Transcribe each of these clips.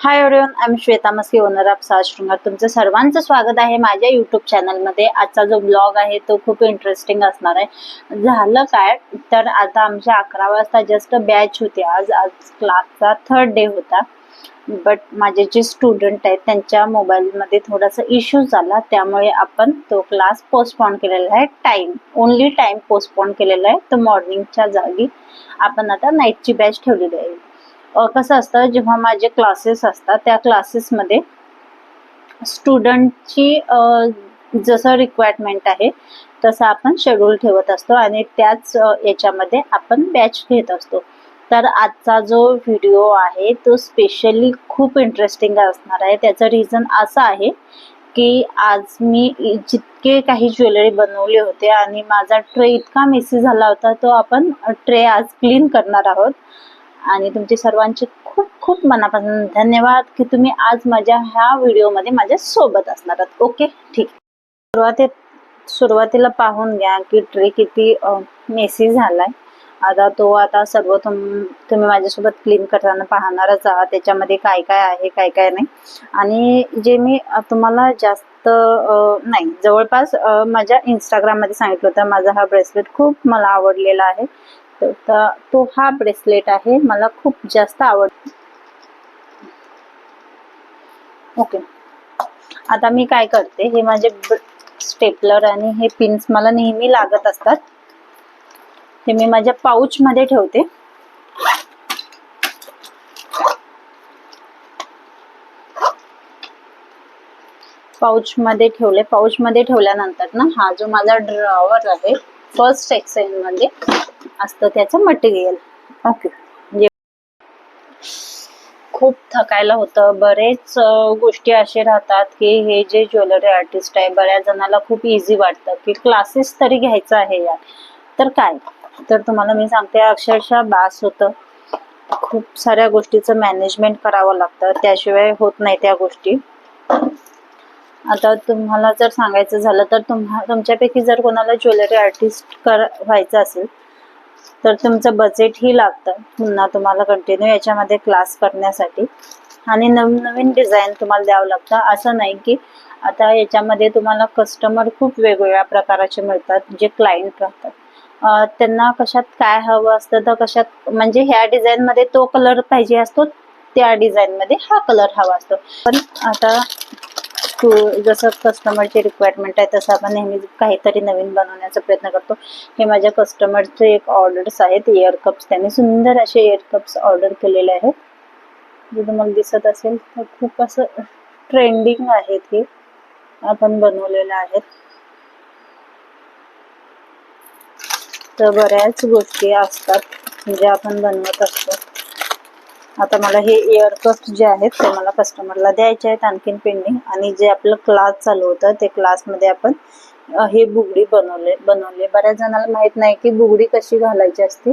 Hi everyone I am Shweta Maski owner of Saaj Shringar तुमचं सर्वांचं स्वागत आहे माझ्या यूट्यूब चॅनलमध्ये आजचा जो ब्लॉग आहे तो खूप इंटरेस्टिंग असणार आहे. झालं काय? तर आता आमच्या अकरा वाजता जस्ट बॅच होती. आज आज क्लासचा थर्ड डे होता. बट माझे जे स्टुडंट आहेत त्यांच्या मोबाईलमध्ये थोडासा इश्यू झाला. त्यामुळे आपण तो क्लास पोस्टपोन केलेला आहे. टाईम ओनली टाईम पोस्टपोन केलेला आहे. तर मॉर्निंगच्या जागी आपण आता नाईटची बॅच ठेवलेली आहे. कसं असतं जेव्हा माझे क्लासेस असतात त्या क्लासेसमध्ये स्टुडंटची जसं रिक्वायरमेंट आहे तसं आपण शेड्यूल ठेवत असतो आणि त्याच याच्यामध्ये आपण बॅच घेत असतो. तर आजचा जो व्हिडिओ आहे तो स्पेशली खूप इंटरेस्टिंग असणार आहे. त्याचं रिझन असं आहे की आज मी जितके काही ज्वेलरी बनवले होते आणि माझा ट्रे इतका मेसी झाला होता तो आपण ट्रे आज क्लीन करणार आहोत. आणि तुमचे सर्वांचे खूप खूप मनापासून धन्यवाद की तुम्ही आज माझ्या ह्या व्हिडिओमध्ये माझ्या सोबत असणार आहात. ओके? ठीक. सुरुवातीत सुरुवातीला पाहून घ्या की ट्रे किती मेसी झालाय. आता तो आता सर्व तुम तुम्ही माझ्यासोबत क्लीन करताना पाहणारच आहात. त्याच्यामध्ये काय काय आहे काय काय नाही. आणि जे मी तुम्हाला जास्त नाही जवळपास माझ्या इंस्टाग्राममध्ये सांगितलं होतं. माझा हा ब्रेसलेट खूप मला आवडलेला आहे. तर तो हा ब्रेसलेट आहे. मला खूप जास्त आवड ओके आता मी काय करते हे माझे स्टेपलर आणि हे पिन्स मला नेहमी लागत असतात. ते मी माझ्या पाऊच मध्ये ठेवते. पाऊच मध्ये ठेवले. पाऊच मध्ये ठेवल्यानंतर ना हा जो माझा ड्रॉवर आहे फर्स्ट एक्सचेंजमध्ये असतं त्याचं मटेरियल ओके जे खूप थकायला होतं. बरेच गोष्टी असे राहतात की हे जे ज्वेलरी आर्टिस्ट आहे बऱ्याच जणाला खूप इझी वाटतं की क्लासेस तरी घ्यायचं आहे यार. तर काय? तर तुम्हाला मी सांगते अक्षरशः बास होतं. खूप साऱ्या गोष्टीचं मॅनेजमेंट करावं लागतं. त्याशिवाय होत नाही त्या गोष्टी. आता तुम्हाला जर सांगायचं झालं तर तुम्हा तुमच्यापैकी जर कोणाला ज्वेलरी आर्टिस्ट कर व्हायचं असेल तर तुमचं बजेटही लागतं. पुन्हा तुम्हाला कंटिन्यू याच्यामध्ये क्लास करण्यासाठी. आणि नवीन नवीन डिझाईन तुम्हाला द्यावं लागतं. असं नाही की आता याच्यामध्ये तुम्हाला कस्टमर खूप वेगवेगळ्या प्रकाराचे मिळतात जे क्लायंट राहतात. त्यांना कशात काय हवं असतं तर कशात म्हणजे ह्या डिझाईनमध्ये तो कलर पाहिजे असतो त्या डिझाईनमध्ये हा कलर हवा असतो. पण आता तू जसं कस्टमरची रिक्वायरमेंट आहे तसं आपण नेहमी काहीतरी नवीन बनवण्याचा प्रयत्न करतो. हे माझ्या कस्टमरचे एक ऑर्डर्स आहेत एअर कप्स त्यांनी सुंदर असे एअर कप्स ऑर्डर केलेले आहेत. जे तुम्हाला दिसत असेल तर खूप असं ट्रेंडिंग आहेत हे. आपण बनवलेलं आहेत. तर बऱ्याच गोष्टी असतात ज्या आपण बनवत असतो. आता मला हे इयर जे आहेत ते मला कस्टमरला द्यायचे आहेत आणखीन पेंडिंग आणि जे आपलं क्लास चालू होतं ते क्लासमध्ये आपण हे बुगडी बनवले बनवले. बऱ्याच जणांना माहीत नाही की बुगडी कशी घालायची असते.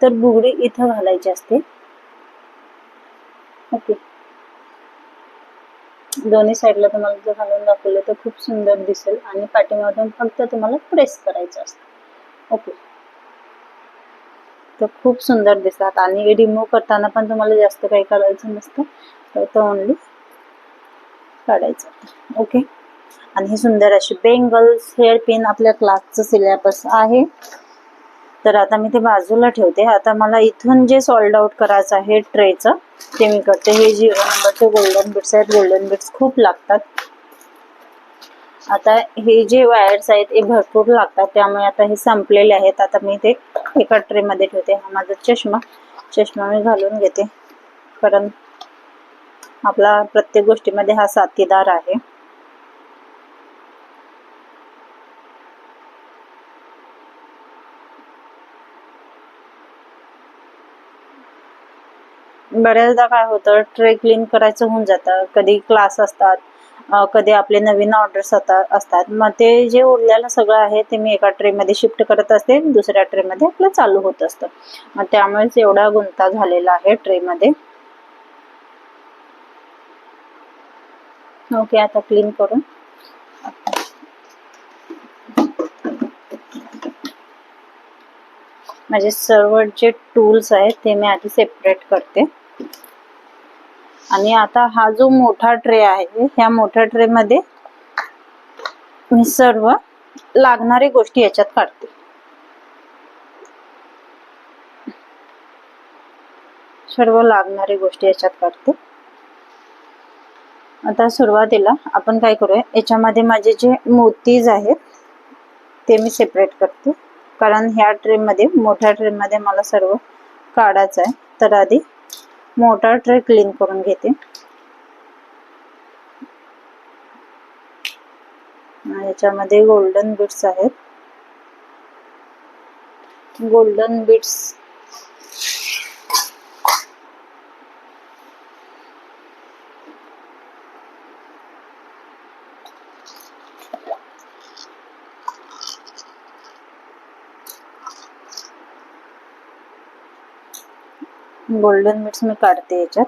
तर बुगडी इथं घालायची असते. ओके. दोन्ही साईडला तुम्हाला जर घालून दाखवलं तर खूप सुंदर दिसेल. आणि पाठीमागून फक्त तुम्हाला प्रेस करायचं असतं. ओके. तर खूप सुंदर दिसतात. आणि रिमूव्ह करताना पण तुम्हाला जास्त काही करायचं नसतं. तर तो ओनली काढायचं. ओके आणि हे सुंदर अशी बेंगल्स हेअर पिन आपल्या क्लासचं सिलेबस आहे. तर आता मी ते बाजूला ठेवते. आता मला इथून जे सॉल्ड आउट करायचं आहे ट्रेचं ते मी करते. हे झिरो नंबरचे गोल्डन बिट्स आहेत. गोल्डन बिट्स खूप लागतात. आता हे जे वायर्स आहेत हे भरपूर लागतात. त्यामुळे आता हे संपलेले आहेत. आता मी ते एका ट्रे मध्ये ठेवते. हा माझा चष्मा. चष्मा मी घालून घेते. कारण आपला प्रत्येक गोष्टीमध्ये हा साथीदार आहे. बऱ्याचदा काय होतं ट्रे क्लीन करायचं होऊन जातं. कधी क्लास असतात कधी आपले नवीन ऑर्डर्स असतात. मग ते जे उरलेलं सगळं आहे ते मी एका ट्रे मध्ये शिफ्ट करत असते. दुसऱ्या ट्रे मध्ये आपलं चालू होत असतं. मग त्यामुळेच एवढा गुंता झालेला आहे ट्रे मध्ये. ओके आता क्लीन करून. माझे सर्व जे टूल्स आहेत ते मी आधी सेपरेट करते. आणि आता हा जो मोठा ट्रे आहे ह्या मोठ्या ट्रे मध्ये मी सर्व लागणारी गोष्टी याच्यात काढते. सर्व लागणारी गोष्टी याच्यात काढते. आता सुरुवातीला आपण काय करूया याच्यामध्ये माझे जे मोतीज आहेत ते मी सेपरेट करते. कारण ह्या ट्रे मध्ये मोठ्या ट्रे मध्ये मला सर्व काढायचं आहे. तर आधी मोटार ट्रे क्लीन करून घेते. याच्यामध्ये गोल्डन बीट्स आहेत. गोल्डन बीट्स गोल्डन बीट्स मी काढते याच्यात.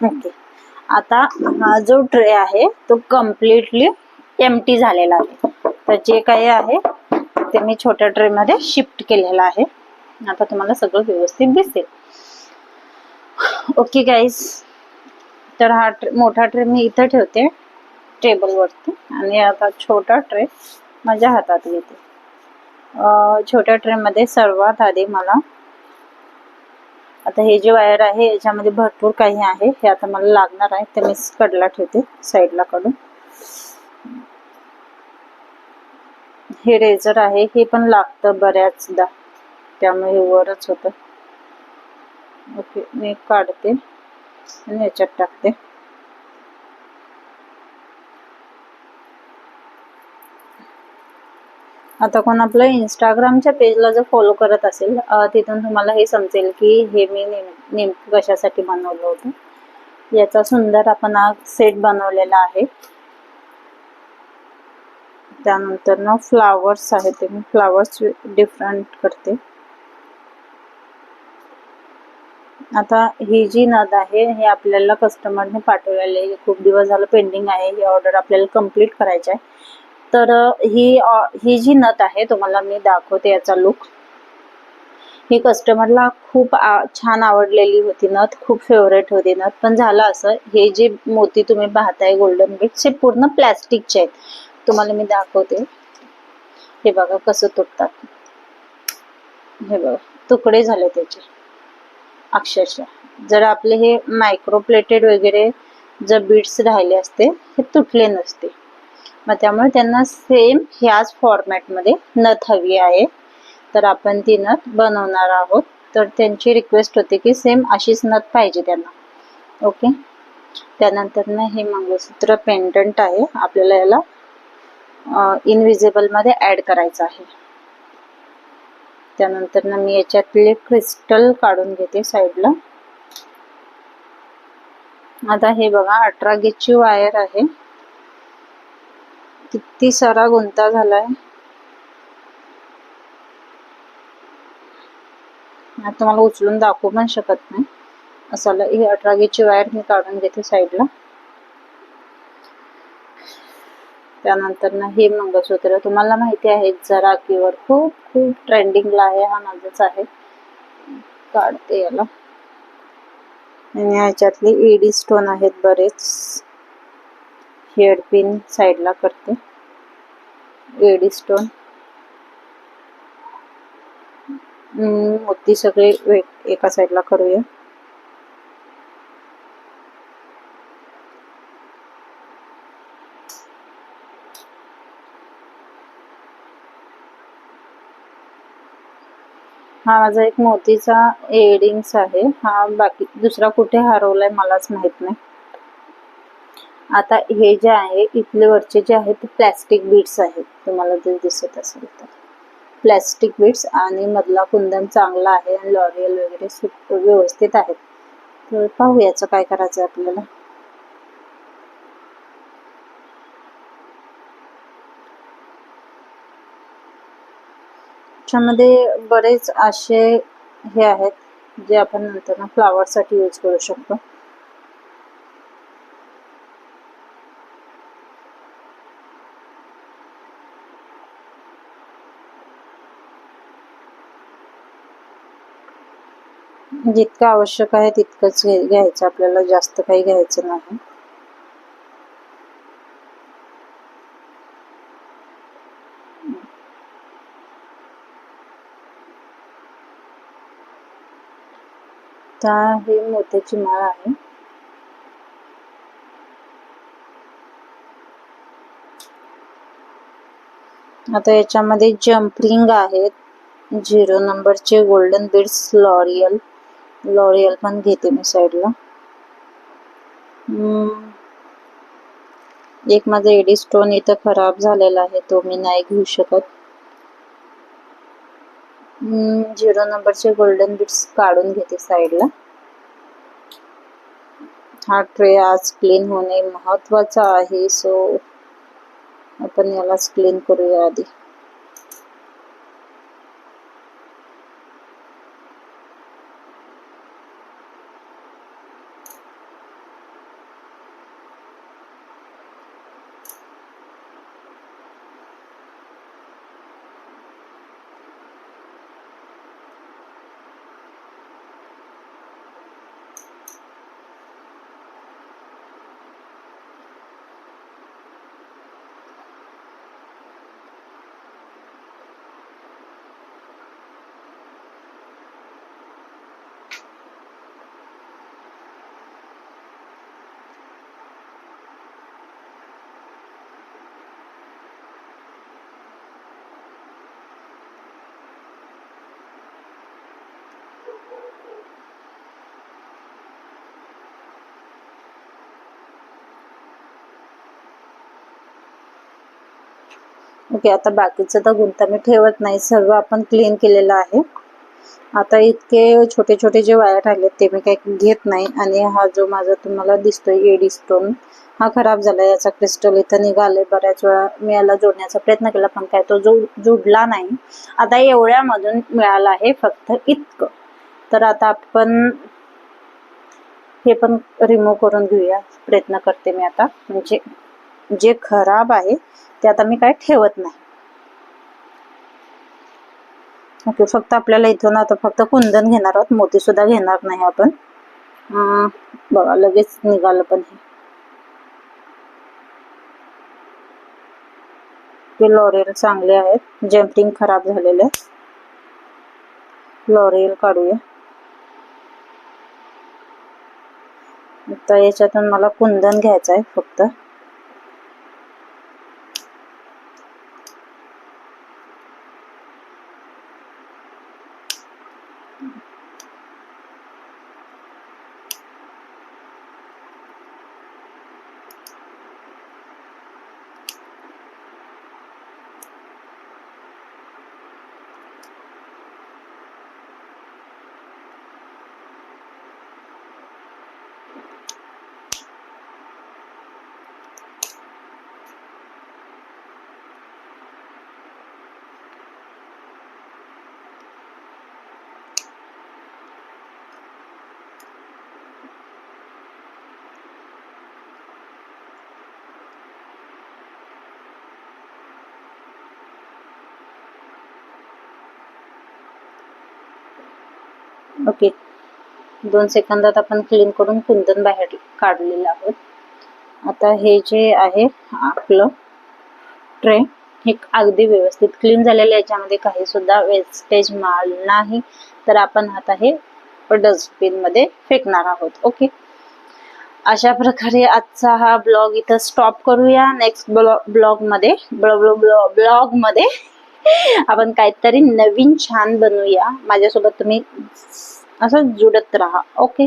ओके आता हा जो ट्रे आहे तो कम्प्लिटली एमटी झालेला आहे. तर जे काही आहे ते मी छोट्या ट्रे मध्ये शिफ्ट केलेलं आहे. आता तुम्हाला सगळं व्यवस्थित दिसेल. ओके गाईज तर हा ट्रे मोठा ट्रे मी इथं ठेवते टेबलवरती आणि आता छोटा ट्रे माझ्या हातात घेते. छोट्या ट्रेमध्ये सर्वात आधी मला आता हे जे वायर आहे याच्यामध्ये भरपूर काही आहे. हे आता मला लागणार आहे ते मी कडला ठेवते साईडला कडून हे रेझर आहे हे पण लागतं बऱ्याचदा. त्यामुळे हे वरच होतं. ओके मी काढते. आणि याच्यात टाकते. आता कोण आपलं इंस्टाग्रामच्या पेजला जर फॉलो करत असेल तिथून तुम्हाला हे समजेल की हे मी नेमकं कशासाठी बनवलं होतं. याचा सुंदर आपण हा सेट बनवलेला आहे. त्यानंतर ना फ्लावर्स आहेत ते मी फ्लावर्स डिफरंट करते. आता ही जी नद आहे हे आपल्याला कस्टमरने पाठवलेले खूप दिवस झालं पेंडिंग आहे. ही ऑर्डर आपल्याला कंप्लीट करायची आहे. तर ही ही जी नथ आहे तुम्हाला मी दाखवते याचा लुक ही कस्टमरला खूप छान आवडलेली होती नथ खूप फेवरेट होती नथ पण झालं असं हे जे मोती तुम्ही पाहताय गोल्डन बीट्स हे पूर्ण प्लॅस्टिकचे आहेत. तुम्हाला मी दाखवते. हे बघा कसं तुटतात. हे बघा तुकडे झाले त्याचे. अक्षरशः. जर आपले हे मायक्रोप्लेटेड वगैरे जर बीट्स राहिले असते हे तुटले नसते. मग त्यामुळे त्यांना सेम ह्याच फॉर्मॅटमध्ये नथ हवी आहे. तर आपण ती नथ बनवणार आहोत. तर त्यांची रिक्वेस्ट होती की सेम अशीच नथ पाहिजे त्यांना. ओके त्यानंतर ना हे मंगळसूत्र पेंडंट आहे. आपल्याला याला इनविजिबलमध्ये ॲड करायचं आहे. त्यानंतर ना मी याच्यातले क्रिस्टल काढून घेते साईडला आता हे बघा अठरा गेजची वायर आहे. किती सारा गुंता झालाय. आता उचलून दाखवू पण शकत नाही. असं हे अठरा गेजची वायर मी काढून घेते साईडला त्यानंतर ना हे मंगळसूत्र तुम्हाला माहिती आहे जरा किवर खूप खूप ट्रेंडिंगला आहे हा माझाच आहे. काढते याला. आणि ह्याच्यातले एडी स्टोन आहेत बरेच. हेअरपिन साईडला करते. एडी स्टोन मोती सगळे एका साईडला करूया. हा माझा एक मोतीचा एडिंग्स आहे. हा बाकी दुसरा कुठे हरवलाय मलाच माहीत नाही. आता हे जे आहे इथले वरचे जे आहेत ते प्लॅस्टिक बीट्स आहेत. तुम्हाला जर दिसत असेल तर. प्लॅस्टिक बीट्स आणि मधला कुंदन चांगला आहे आणि लॉरियल वगैरे व्यवस्थित आहेत. तर पाहू याचं काय करायचं आपल्याला. महाराष्ट्रामध्ये बरेच असे हे आहेत जे आपण नंतर ना फ्लावरसाठी यूज करू शकतो. जितकं आवश्यक आहे तितकंच घ्यायचं. आपल्याला जास्त काही घ्यायचं नाही. आता हे मोत्याची माळ आहे. आता याच्यामध्ये जम्परिंग आहेत. झिरो नंबरचे गोल्डन बीड्स लॉरियल लॉरियल पण घेते मी साईडला एक माझा एडी स्टोन इथं खराब झालेला आहे तो मी नाही घेऊ शकत. झिरो नंबरचे गोल्डन बिट्स काढून घेते साईडला हा ट्रे आज क्लीन होणे महत्त्वाचा आहे सो आपण यालाच क्लीन करूया आधी. ओके आता बाकीचं तर गुंता मी ठेवत नाही. सर्व आपण क्लीन केलेलं आहे. आता इतके छोटे छोटे जे वायर राहिले ते मी काही घेत नाही. आणि हा जो माझा तुम्हाला दिसतोय एडी स्टोन हा खराब झाला याचा क्रिस्टल इथं निघाले बऱ्याच वेळा मी याला जोडण्याचा प्रयत्न केला पण काय तो जो जुडला नाही. आता एवढ्यामधून मिळालं आहे फक्त इतकं. तर आता आपण हे पण रिमूव्ह करून घेऊया. प्रयत्न करते मी आता. म्हणजे जे खराब आहे ते आता मी काय ठेवत नाही. ओके फक्त आपल्याला इथून आता फक्त कुंदन घेणार आहोत. मोती सुद्धा घेणार नाही आपण. बघा लगेच निघालं पण हे. लॉरियल चांगले आहेत. जम्पिंग खराब झालेले लॉरियल काढूया. आता याच्यातून मला कुंदन घ्यायचं आहे फक्त. ओके. दोन सेकंदात आपण क्लीन करून कुंदन बाहेर काढलेलं आहोत. आता हे जे आहे आपलं ट्रे हे अगदी व्यवस्थित क्लीन झालेलं आहे. याच्यामध्ये काही सुद्धा वेस्टेज माल नाही. तर आपण आता हे डस्टबिनमध्ये फेकणार आहोत. ओके. अशा प्रकारे आजचा हा ब्लॉग इथं स्टॉप करूया. नेक्स्ट ब्लॉगमध्ये ब्लॉगमध्ये आपण काहीतरी नवीन छान बनवूया. माझ्यासोबत तुम्ही असं जुडत राहा ओके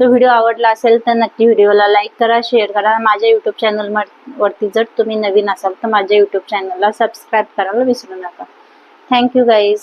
तर व्हिडिओ आवडला असेल तर नक्की व्हिडिओला लाईक करा शेअर करा. माझ्या युट्यूब चॅनल वरती जर तुम्ही नवीन असाल तर माझ्या युट्यूब चॅनलला सबस्क्राईब करायला विसरू नका. Thank you guys